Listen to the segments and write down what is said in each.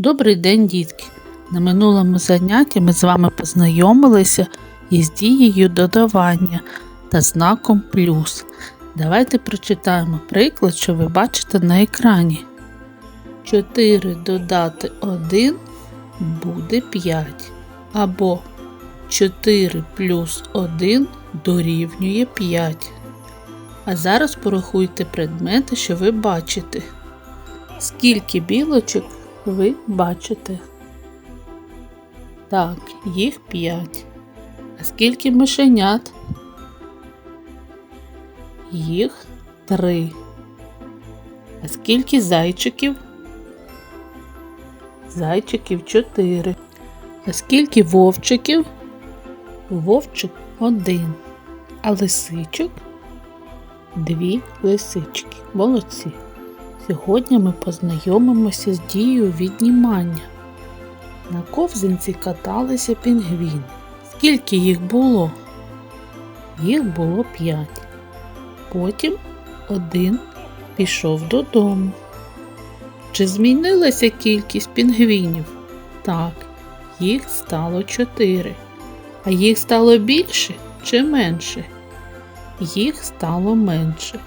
Добрий день, дітки! На минулому занятті ми з вами познайомилися із дією додавання та знаком плюс. Давайте прочитаємо приклад, що ви бачите на екрані. 4 додати 1 буде 5. Або 4 плюс 1 дорівнює 5. А зараз порахуйте предмети, що ви бачите. Скільки білочок ви бачите? Так, їх 5. А скільки мишенят? Їх 3. А скільки зайчиків? Зайчиків 4. А скільки вовчиків? Вовчик 1. А лисичок? Дві лисички. Молодці. Сьогодні ми познайомимося з дією віднімання. На ковзанці каталися пінгвіни. Скільки їх було? Їх було п'ять. Потім один пішов додому. Чи змінилася кількість пінгвінів? Так, їх стало чотири. А їх стало більше чи менше? Їх стало менше.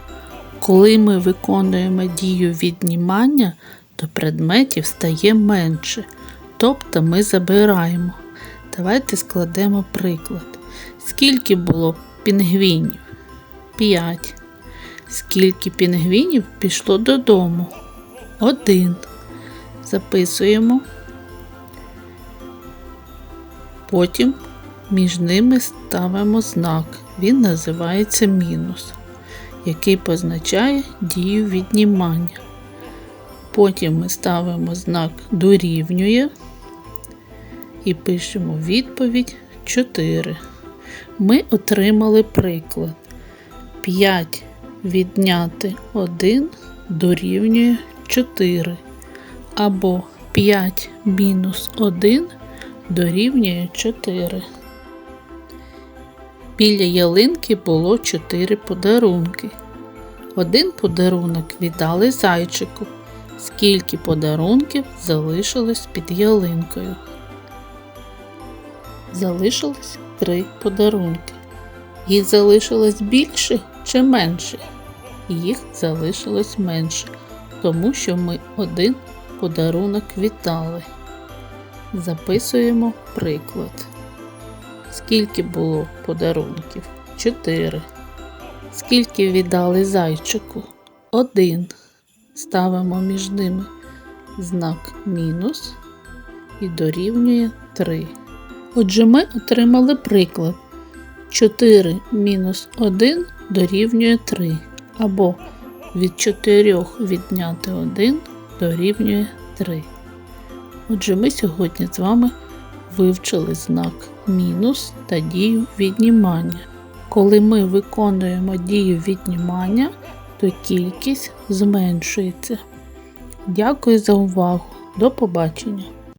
Коли ми виконуємо дію віднімання, то предметів стає менше, тобто ми забираємо. Давайте складемо приклад. Скільки було пінгвінів? 5. Скільки пінгвінів пішло додому? Один. Записуємо. Потім між ними ставимо знак. Він називається мінус який позначає дію віднімання. Потім ми ставимо знак дорівнює і пишемо відповідь 4. Ми отримали приклад. 5 відняти 1 дорівнює 4. Або 5 мінус 1 дорівнює 4. Біля ялинки було чотири подарунки. Один подарунок віддали зайчику. Скільки подарунків залишилось під ялинкою? Залишилось три подарунки. Їх залишилось більше чи менше? Їх залишилось менше, тому що ми один подарунок віддали. Записуємо приклад. Скільки було подарунків? Чотири. Скільки віддали зайчику? Один. Ставимо між ними знак мінус і дорівнює 3. Отже, ми отримали приклад. 4 мінус 1 дорівнює 3. Або від 4 відняти 1 дорівнює 3. Отже, ми сьогодні з вами вивчили знак мінус та дію віднімання. Коли ми виконуємо дію віднімання, то кількість зменшується. Дякую за увагу. До побачення!